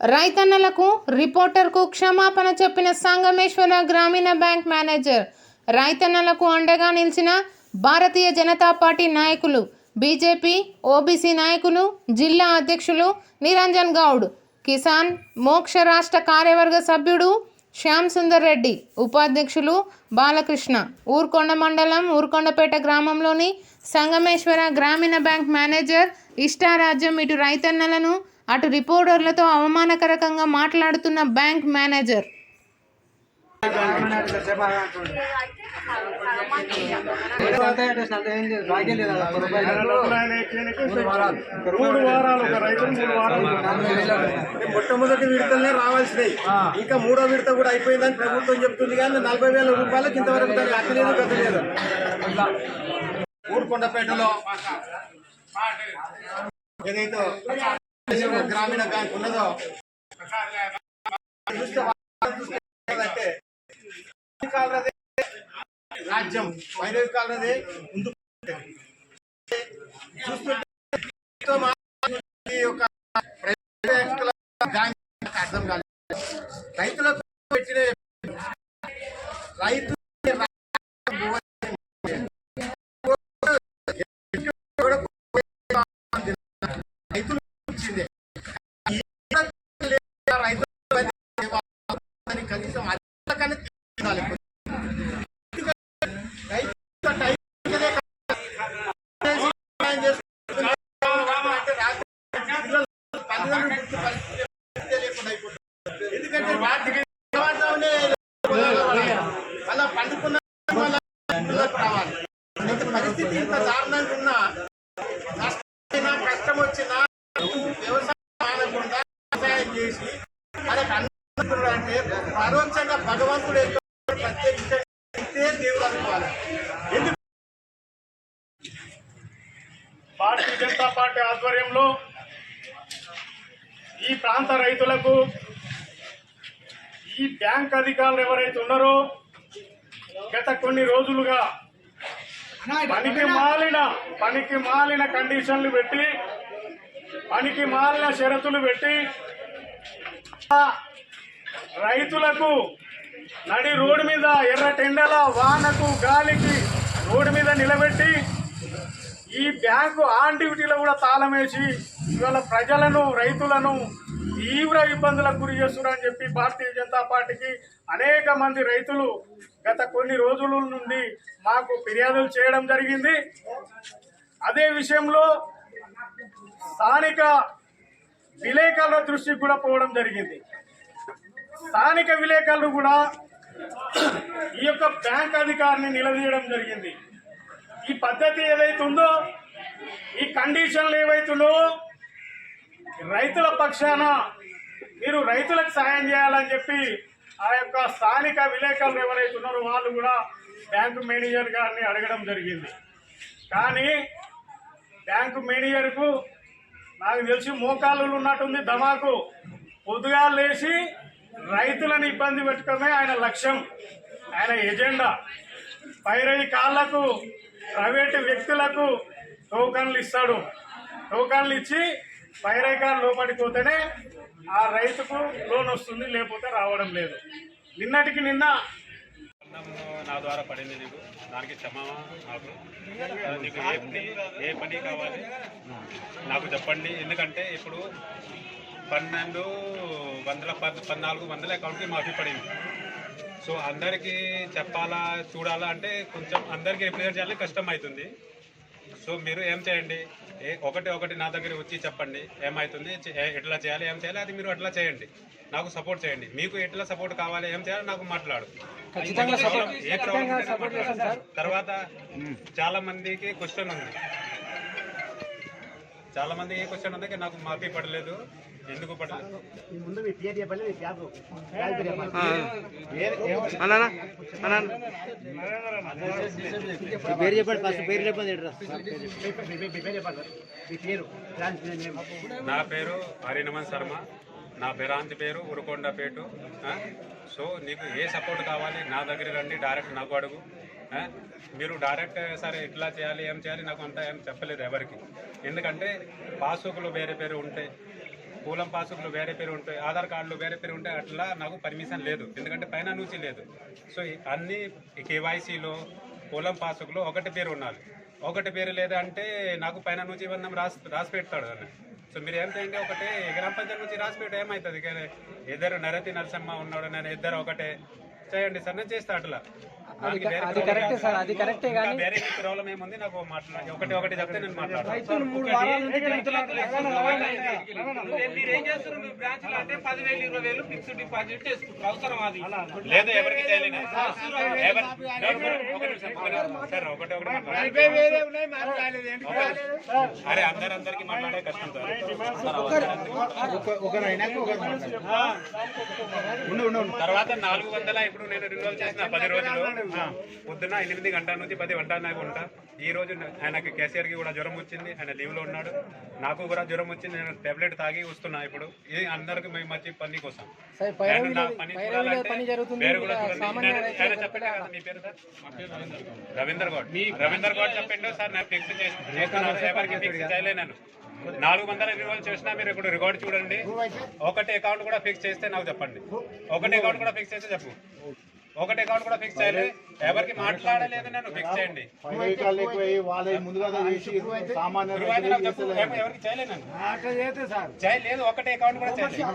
రైతన్నలకు రిపోర్టర్కు క్షమాపణ చెప్పిన సంగమేశ్వర గ్రామీణ బ్యాంక్ మేనేజర్. రైతన్నలకు అండగా నిలిచిన భారతీయ జనతా పార్టీ నాయకులు బీజేపీ ఓబీసీ నాయకులు జిల్లా అధ్యక్షులు నిరంజన్ గౌడ్ కిసాన్ మోక్ష రాష్ట్ర కార్యవర్గ సభ్యుడు శ్యామ్ సుందర్ రెడ్డి ఉపాధ్యక్షులు బాలకృష్ణ. ఊర్కొండ మండలం ఊర్కొండపేట గ్రామంలోని సంగమేశ్వర గ్రామీణ బ్యాంక్ మేనేజర్ ఇష్టారాజ్యం ఇటు రైతన్నలను అటు రిపోర్టర్లతో అవమానకరంగా మాట్లాడుతున్న బ్యాంక్ మేనేజర్. మూడు వారాలు ఒక రైతు మూడు వారాలు మొట్టమొదటి విడతలనే రావాల్సినాయి. ఇంకా మూడో విడత కూడా అయిపోయిందని ప్రభుత్వం చెప్తుంది కానీ నలభై వేల రూపాయలకు ఇంతవరకు దానికి అక్కలేదు గతలేదు ఊరుకొండపేటలో ఏదైతే గ్రామీణ బ్యాంక్ ఉన్నదో చూస్తే రాజ్యం వైరవి కాలనదే ముందు చూస్తుంటే యొక్క బ్యాంక్ అర్థం కాలేదు రైతులకు పెట్టిన రైతు రైతులు ఇచ్చిందే ఈ రైతులు అని కనీసం అంతకన్నా తీర్చాలి. రైతు టైంకే సాయం చేస్తున్నారు. అంటే రాత్రి పిల్లలు తల్లిదండ్రులు గుర్తు పరిస్థితి లేకుండా అయిపోతుంది. ఎందుకంటే వాటికి అలా పండుకున్న పిల్లలకు రావాలి. పరిస్థితి ఇంత దారుణంగా ఉన్నా నష్టమైనా కష్టం వచ్చినా వ్యవసాయం మానకుండా వ్యవసాయం చేసి మనకు అన్నం అంటే పరోక్షంగా భగవంతుడు ఎంతో దేవుడు అనుకోవాలి. ఎందుకు? భారతీయ జనతా పార్టీ ఆధ్వర్యంలో ఈ ప్రాంత రైతులకు ఈ బ్యాంక్ అధికారులు ఎవరైతే ఉన్నారో గత కొన్ని రోజులుగా పనికి మాలిన పనికి మాలిన కండిషన్లు పెట్టి పనికి మాలిన షరతులు పెట్టి ఆ రైతులకు నడి రోడ్డు మీద ఎర్ర టెండల వానకు గాలికి రోడ్డు మీద నిలబెట్టి ఈ బ్యాంకు ఆంటివిటీలో కూడా తాళమేసి ఇవాళ ప్రజలను రైతులను తీవ్ర ఇబ్బందులకు గురి చేస్తున్నారని చెప్పి భారతీయ జనతా పార్టీకి అనేక మంది రైతులు గత కొన్ని రోజుల నుండి మాకు ఫిర్యాదులు చేయడం జరిగింది. అదే విషయంలో స్థానిక విలేకరుల దృష్టికి కూడా పోవడం జరిగింది. స్థానిక విలేకరులు కూడా ఈ యొక్క బ్యాంక్ అధికారిని నిలదీయడం జరిగింది. ఈ పద్ధతి ఏదైతుందో ఉందో ఈ కండిషన్లు ఏవైతున్నో రైతుల పక్షాన మీరు రైతులకు సాయం చేయాలని చెప్పి ఆ యొక్క స్థానిక విలేకరులు ఎవరైతే ఉన్నారో వాళ్ళు కూడా బ్యాంకు మేనేజర్ గారిని అడగడం జరిగింది. కానీ బ్యాంకు మేనేజర్కు నాకు తెలిసి మోకాళ్ళు ఉన్నట్టుంది ధమాకు. పొద్దుగా లేచి రైతులను ఇబ్బంది పెట్టుకోవడమే ఆయన లక్ష్యం ఆయన ఎజెండా. పైరై కాళ్ళకు ప్రైవేటు వ్యక్తులకు టోకన్లు ఇస్తాడు. టోకన్లు ఇచ్చి పైరైకాలు లోపలికి పోతేనే ఆ రైతుకు లోన్ వస్తుంది లేకపోతే రావడం లేదు. నిన్నటికి నిన్న నా ద్వారా పడింది నీకు? దానికి క్షమా నాకు. నీకు ఏ పని ఏ పని కావాలి? నాకు చెప్పండి. ఎందుకంటే ఇప్పుడు పన్నెండు వందల పద్ పద్నాలుగు వందల అకౌంట్కి మాఫీ పడింది. సో అందరికీ చెప్పాలా చూడాలా అంటే కొంచెం అందరికీ రిప్రజెంట్ చేయాలి కష్టం అవుతుంది సో మీరు ఏం చేయండి? ఏ ఒకటి ఒకటి నా దగ్గర వచ్చి చెప్పండి. ఏమవుతుంది ఎట్లా చేయాలి ఏం చేయాలి అది మీరు అట్లా చేయండి. నాకు సపోర్ట్ చేయండి. మీకు ఎట్లా సపోర్ట్ కావాలి ఏం చేయాలి నాకు మాట్లాడు. ఏ ప్రాబ్లం ఉంటే నాకు మాట్లాడు. తర్వాత చాలా మందికి క్వశ్చన్ ఉంది. చాలా మందికి ఏ క్వశ్చన్ ఉంది నాకు మాఫీ పడలేదు. ఎందుకు పడలేదు? పేరు చెప్పండి ఫస్ట్ పేరు చెప్పండి నా పేరు హరినమన్ శర్మ. నా బెరాంతి పేరు ఉరకొండపేటు. ఆ? సో నీకు ఏ సపోర్ట్ కావాలి నా దగ్గర రండి డైరెక్ట్ నాకు అడుగు? మీరు డైరెక్ట్ సరే ఇట్లా చేయాలి ఏం చేయాలి నాకు అంతా ఏం చెప్పలేదు ఎవరికి. ఎందుకంటే పాస్బుక్లు వేరే పేరు ఉంటాయి పూలం పాసుకులు వేరే పేరు ఉంటాయి ఆధార్ కార్డులు వేరే పేరు ఉంటాయి అట్లా నాకు పర్మిషన్ లేదు. ఎందుకంటే పైన నుంచి లేదు. సో అన్ని కేవైసీలో పొలం పాస్బుక్లో ఒకటి పేరు ఉండాలి. ఒకటి పేరు లేదంటే నాకు పైన నుంచి ఇవన్నీ రాసి రాసి పెడతాడు అని సో మీరు ఏం చేయండి ఒకటే గ్రామ పంచాయతీ నుంచి రాసి పెట్టి ఏమవుతుంది కానీ ఇద్దరు నరతి నరసమ్మ ఉన్నాడు నేను ఇద్దరు ఒకటే. చేయండి సార్ నేను చేస్తా అట్లా. వేరే కరెక్టే సార్, అది కరెక్టే వేరే ప్రాబ్లం ఏముంది? నాకు మాట్లాడాలి ఒకటి ఒకటి చెప్తే నేను మాట్లాడతాను. మీరేం చేస్తున్నారు. మీ బ్రాంచ్లో అంటే పదివేలు ఇరవై వేలు ఫిక్స్డ్ డిపాజిట్ చేసుకుంటారు అవసరం అది. లేదు ఎవరికి నిమిషం. సార్ ఒకటి ఒకటి మాట్లాడాలి. అరే అందరు అందరికి మాట్లాడే కష్టం సార్. తర్వాత నాలుగు వందల ఇప్పుడు నేను రిన్యూవల్ చేసిన పది రోజులు. పొద్దున్న ఎనిమిది గంటల నుంచి పది గంటల దాకా ఉంటా. ఈ రోజు ఆయనకి కేసీఆర్కి కూడా జ్వరం వచ్చింది. ఆయన లీవ్లో ఉన్నాడు. నాకు కూడా జ్వరం వచ్చింది. నేను టాబ్లెట్ తాగి వస్తున్నా ఇప్పుడు. ఇది అందరికి మేము వచ్చి పని కోసం రవీందర్ గౌడ్. రవీందర్ గౌడ్. చెప్పిండు సార్ నేను ఫిక్స్ చేస్తున్నాను నాలుగు వందల రివాల్వ్ చేసినా మీరు ఇప్పుడు రికార్డ్ చూడండి. ఒకటి అకౌంట్ కూడా ఫిక్స్ చేస్తే నాకు చెప్పండి. ఒకటి అకౌంట్ కూడా ఫిక్స్ చేస్తే చెప్పు. ఒకటి అకౌంట్ కూడా ఫిక్స్ చేయలేదు ఎవరికి మాట్లాడలేదు నేను ఫిక్స్ చేయండి. ఎవరికి చేయలేదు. చేయలేదు ఒకటి అకౌంట్ కూడా చేయలేదు.